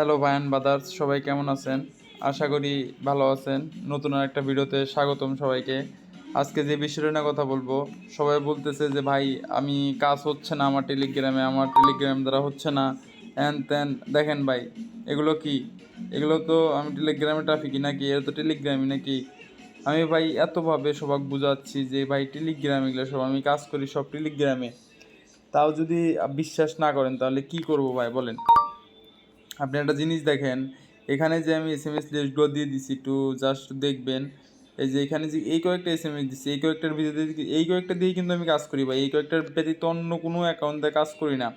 Hello ভায়ান বাদার্স সবাই কেমন আছেন? আশা করি ভালো আছেন। নতুন আর একটা ভিডিওতে স্বাগতম সবাইকে। আজকে যে বিষয়টা নিয়ে কথা বলব, সবাই বলতেছে যে, ভাই, আমি কাজ হচ্ছে না আমার টেলিগ্রামে আমার টেলিগ্রাম দ্বারা হচ্ছে না। হ্যান ত্যান দেখেন ভাই, এগুলো কি? এগুলো তো আমি টেলিগ্রামে ট্রাফিকই নাকি? এর তো টেলিগ্রামই নাকি? আমি ভাই, এতভাবে সবাক বুঝাচ্ছি যে, ভাই টেলিগ্রাম এগুলো সব, আমি কাজ করি সব টেলিগ্রামে তাও যদি বিশ্বাস না করেন, তাহলে কি করব ভাই, বলেন? আপনি একটা জিনিস দেখেন, এখানে যে আমি এস এম এস লিস্টগুলো দিয়ে দিছি একটু জাস্ট দেখবেন, এই যে এখানে যে এই কয়েকটা এস এম এস দিচ্ছি এই কয়েকটার ভিতরে এই কয়েকটা দিয়ে কিন্তু আমি কাজ করি বা এই কয়েকটার ব্যতীত অন্য কোনো অ্যাকাউন্টে কাজ করি না।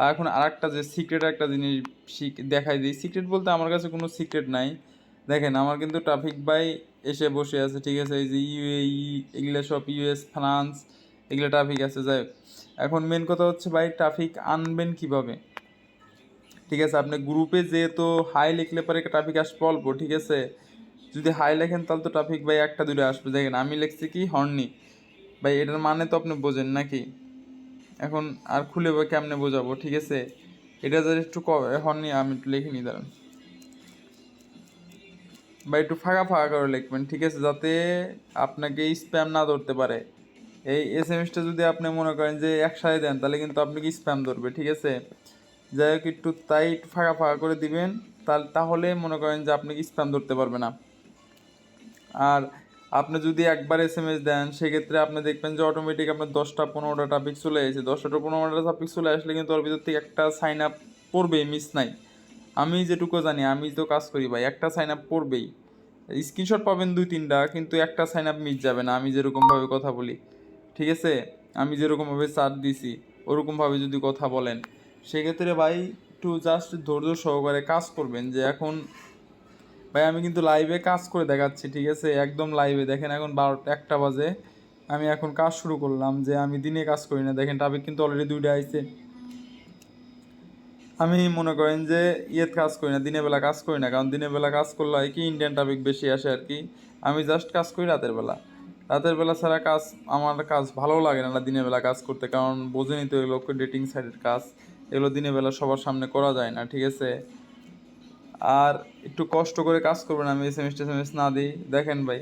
আর এখন আর একটা যে সিক্রেট একটা জিনিস দেখাই দিই। সিক্রেট বলতে আমার কাছে কোনো সিক্রেট নাই। দেখেন, আমার কিন্তু ট্রাফিক বাই এসে বসে আছে, ঠিক আছে? এই যে ইউএই এগুলো সব ইউএস ফ্রান্স এগুলো ট্রাফিক আছে। যাই। এখন মেন কথা হচ্ছে ভাই ট্রাফিক আনবেন কীভাবে? ঠিক আছে, আপনি গ্রুপে যেহেতু হাই লিখলে পরে ট্রাফিক আসবে অল্প ঠিক আছে? যদি হাই লেখেন তাহলে তো ট্রাফিক ভাই একটা দুটো আসবে। দেখেন, আমি লিখছি কি? হর্নি ভাই, এটার মানে তো আপনি বোঝেন নাকি? এখন আর খুলে কেমনে বোঝাবো, ঠিক আছে? এটা যদি একটু হর্নি আমি একটু লিখে নিই, দাঁড়ান। বা একটু ফাঁকা ফাঁকা করে লিখবেন, ঠিক আছে? যাতে আপনাকে স্প্যাম না ধরতে পারে। এই এস এম এসটা যদি আপনি মনে করেন যে একসাথে দেন, তাহলে কিন্তু আপনাকে স্প্যাম ধরবে, ঠিক আছে? যাই হোক, একটু একটু ফাঁকা ফাঁকা করে দিবেন। তাহলে মনে করেন যে আপনাকে স্প্যাম ধরতে পারবে না। আর আপনি যদি একবার এস এম এস দেন, সেক্ষেত্রে আপনি দেখবেন যে অটোমেটিক আপনার দশটা, পনেরোটা টপিক চলে এসেছে। দশটা, পনেরোটা টপিক চলে আসলে কিন্তু ওর ভিতর থেকে একটা সাইন আপ পড়বেই মিস নাই। আমি যেটুকু জানি, আমি তো কাজ করি ভাই, একটা সাইন আপ পড়বেই। স্ক্রিনশট পাবেন দুই, তিনটা, কিন্তু একটা সাইন আপ মিস যাবে না, আমি যেরকমভাবে কথা বলি। ঠিক আছে? আমি যেরকমভাবে চার্ট দিছি, ওরকমভাবে যদি কথা বলেন। সেক্ষেত্রে ভাই একটু জাস্ট ধৈর্য সহকারে কাজ করবেন যে এখন, ভাই আমি কিন্তু লাইভে কাজ করে দেখাচ্ছি, ঠিক আছে? একদম লাইভে দেখেন এখন বারোটা একটা বাজে। আমি এখন কাজ শুরু করলাম যে আমি দিনে কাজ করি না। দেখেন ট্রাফিক কিন্তু অলরেডি দুইটা আইছে। আমি মনে করেন যে ইয়েত কাজ করি না, দিনের বেলা কাজ করি না। কারণ দিনের বেলা কাজ করলে হয় কি ইন্ডিয়ান টপিক বেশি আসে আর কি। আমি জাস্ট কাজ করি রাতের বেলা। রাতের বেলা ছাড়া কাজ আমার কাজ ভালো লাগে না দিনের বেলা কাজ করতে। কারণ বোঝেনি তো এগুলো ডেটিং সাইটের কাজ। এগুলো দিনের বেলা সবার সামনে করা যায় না, ঠিক আছে? আর একটু কষ্ট করে কাজ করবেন, আমি এস এম এস এস না দিই। দেখেন ভাই,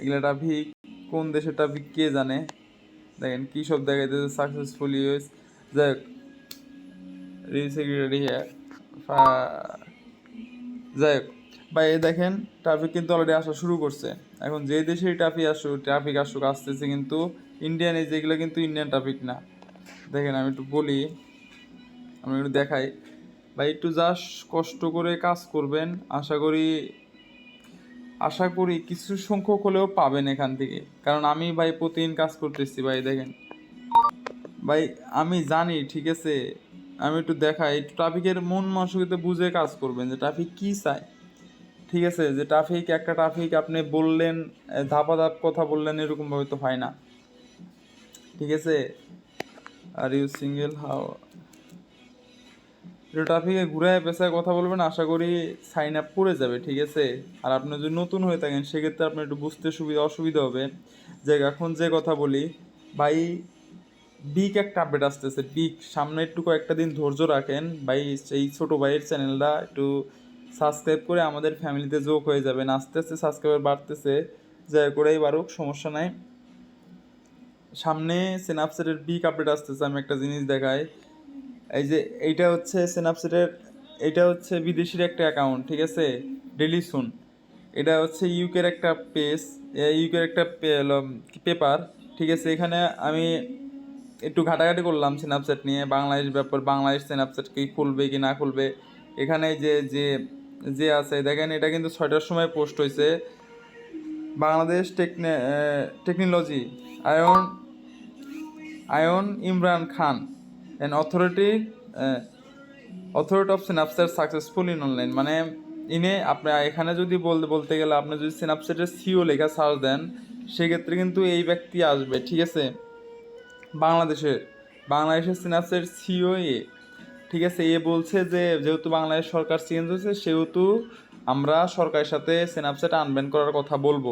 এগুলো ট্রাফিক কোন দেশের ট্রাফিক কে জানে? দেখেন কী সব দেখাইতেছে সাকসেসফুল ইউএস যাই হোক রিসেক্রেটারি হ্যাঁ যাই হোক, ভাই, এই দেখেন ট্রাফিক কিন্তু অলরেডি আসা শুরু করছে। এখন যে দেশেই ট্রাফিক আসুক ট্রাফিক আসুক, আসতেছে কিন্তু ইন্ডিয়ান এই যেগুলো কিন্তু ইন্ডিয়ান ট্রাফিক না। দেখেন আমি একটু বলি আমি একটু দেখাই। ভাই একটু জাস্ট কষ্ট করে কাজ করবেন আশা করি আশা করি কিছু সংখ্যক হলেও পাবেন এখান থেকে। কারণ আমি ভাই প্রতিদিন কাজ করতেছি ভাই দেখেন। ভাই আমি জানি ঠিক আছে? আমি একটু দেখাই একটু ট্রাফিকের মন মানসিকতা বুঝে কাজ করবেন যে ট্রাফিক কী চায় ঠিক আছে? যে ট্রাফিক একটা ট্রাফিক আপনি বললেন এ, ধাপা ধাপ কথা বললেন এরকমভাবে তো হয় না। ঠিক আছে? আর ইউ সিঙ্গেল হাও ট্রাফিকে ঘুরায় পেশায় কথা বলবেন আশা করি সাইন আপ করে যাবে, ঠিক আছে? আর আপনি যদি নতুন হয়ে থাকেন, সেক্ষেত্রে আপনার একটু বুঝতে সুবিধা অসুবিধা হবে। যে এখন যে কথা বলি, ভাই বিগ একটা আপডেট আসতেছে বিগ সামনে একটু কয়েকটা দিন ধৈর্য রাখেন। ভাই সেই ছোটো ভাইয়ের চ্যানেলটা একটু সাবস্ক্রাইব করে আমাদের ফ্যামিলিতে যোগ হয়ে যাবেন। আস্তে আস্তে সাবস্ক্রাইবার বাড়তেছে। যা করেই বাড়ুক, সমস্যা নাই। সামনে সেনাপসেটের বিগ আপডেট আসতেছে, আমি একটা জিনিস দেখাই। এই যে এইটা হচ্ছে সেনাপসেটের এটা হচ্ছে বিদেশির একটা অ্যাকাউন্ট ঠিক আছে? ডেলি সুন এটা হচ্ছে ইউকের একটা পেজ ইউকের একটা পেপার ঠিক আছে? এখানে আমি একটু ঘাটাঘাটি করলাম স্ন্যাপচ্যাট নিয়ে, বাংলাদেশ ব্যাপার, বাংলাদেশ স্ন্যাপচ্যাট কি খুলবে কি না খুলবে। এখানে যে যে যে আছে, দেখেন, এটা কিন্তু ছয়টার সময় পোস্ট হয়েছে বাংলাদেশ টেকনে technology ion ion Imran Khan an authority authority of সিনাপসেট successful in online মানে ইনে আপনি এখানে যদি বলতে বলতে গেলে আপনি যদি সিনাপসেটের সিও লেখা সার্চ দেন, সেক্ষেত্রে কিন্তু এই ব্যক্তি আসবে, ঠিক আছে? বাংলাদেশের বাংলাদেশের সিনাপসেট সিও এ। ঠিক আছে, এ বলছে যে, যেহেতু বাংলাদেশ সরকার চেঞ্জ হয়েছে, সেহেতু আমরা সরকারের সাথে সিনাপসেট আনব্যান করার কথা বলব।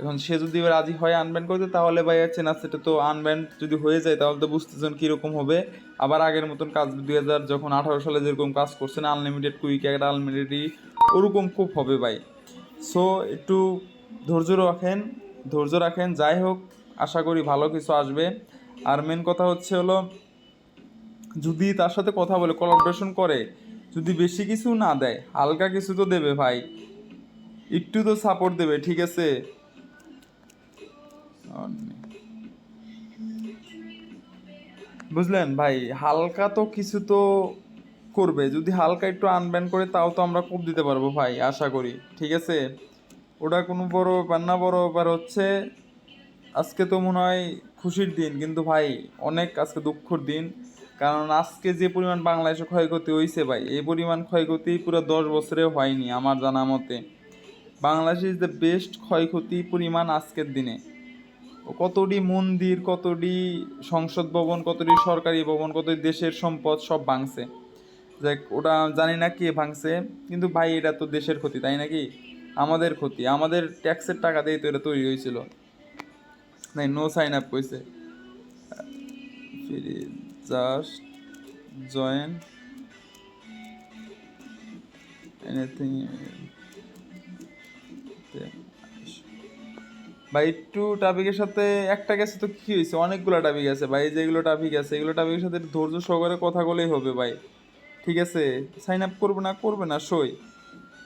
এখন সে যদি রাজি হয় আনব্যান করতে, তাহলে ভাই চেনা সেটা তো আনব্যান যদি হয়ে যায়, তাহলে তো বুঝতেছেন কীরকম হবে। আবার আগের মতন কাজ দুই হাজার যখন আঠারো সালে যেরকম কাজ করছেন আনলিমিটেড কুইক একটা আনলিমিটেডই ওরকম খুব হবে ভাই। সো একটু ধৈর্য রাখেন ধৈর্য রাখেন, যাই হোক, আশা করি ভালো কিছু আসবে। আর মেন কথা হচ্ছে হলো, যদি তার সাথে কথা বলে কোলাবোরেশন করে, যদি বেশি কিছু না দেয়, হালকা কিছু তো দেবে ভাই। একটু তো সাপোর্ট দেবে, ঠিক আছে? বুঝলেন ভাই, হালকা তো কিছু তো করবে। যদি হালকা একটু আনব্যান করে, তাও তো আমরা কোপ দিতে পারব ভাই, আশা করি। ঠিক আছে? ওটা কোনো বড় ব্যাপার না, বড় ব্যাপার হচ্ছে, আজকে তো মনে হয় খুশির দিন। কিন্তু ভাই, অনেক আজকে দুঃখর দিন। কারণ আজকে যে পরিমাণ বাংলাদেশে ক্ষয়ক্ষতি হয়েছে ভাই, এই পরিমাণ ক্ষয়ক্ষতি পুরো দশ বছরে হয়নি, আমার জানা মতে। বাংলাদেশ ইজ দ্য বেস্ট ক্ষয়ক্ষতি পরিমাণ আজকের দিনে। কতটি মন্দির, কতটি সংসদ ভবন, কতটি সরকারি ভবন, কতটি দেশের সম্পদ সব ভাঙছে। দেখ ওটা জানি না কে ভাঙছে, কিন্তু ভাই, এটা তো দেশের ক্ষতি, তাই নাকি? আমাদের ক্ষতি, আমাদের ট্যাক্সের টাকা দিয়ে তো এটা তৈরি হয়েছিল। নাই নো সাইন আপ কইছে। জাস্ট জয়েন এনিথিং ভাই, একটু ট্রাফিকের সাথে একটা গেছে তো কি হয়েছে? অনেকগুলো ট্রাফিক আছে ভাই, যেগুলো ট্রাফিক আছে, এগুলো ট্রাফিকের সাথে ধৈর্য সহকারে কথা বলেই হবে ভাই। ঠিক আছে? সাইন আপ করবে না করবে না, সই।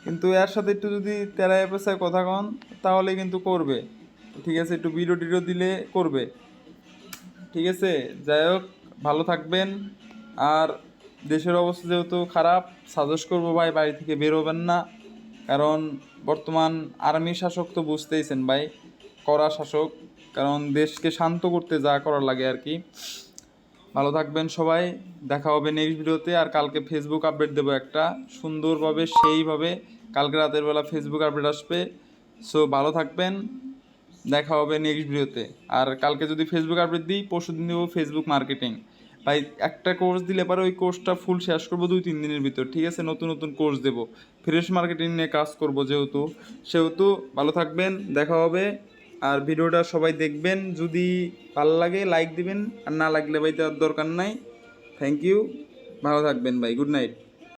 কিন্তু এর সাথে একটু যদি তেরায় পেশায় কথা কন, তাহলে কিন্তু করবে। ঠিক আছে? একটু ভিডিও টিডিও দিলে করবে। ঠিক আছে? যাই হোক, ভালো থাকবেন। আর দেশের অবস্থা যেহেতু খারাপ সাজেস্ট করব ভাই, বাড়ি থেকে বেরোবেন না। কারণ বর্তমান আর্মি শাসক তো বুঝতেইছেন ভাই। কড়া শাসক, কারণ দেশকে শান্ত করতে যা করার লাগে আর কি। ভালো থাকবেন সবাই, দেখা হবে নেক্সট ভিডিওতে, আর কালকে ফেসবুক আপডেট দেবো একটা। সুন্দরভাবে, সেইভাবে কালকে রাতের বেলা ফেসবুক আপডেট আসবে। সো ভালো থাকবেন, দেখা হবে নেক্সট ভিডিওতে। আর কালকে যদি ফেসবুক আপডেট দিই, পরশু দিন দেবো ফেসবুক মার্কেটিং ভাই, একটা কোর্স দিলে পরে ওই কোর্সটা ফুল শেষ করব দুই, তিন দিনের ভিতর, ঠিক আছে? নতুন নতুন কোর্স দেবো। ফ্রেশ মার্কেটিং নিয়ে কাজ করব যেহেতু, সেহেতু ভালো থাকবেন, দেখা হবে। আর ভিডিওটা সবাই দেখবেন। যদি ভালো লাগে লাইক দিবেন। আর না লাগলে ভাই, তার দরকার নাই। থ্যাংক ইউ ভালো থাকবেন ভাই। Good night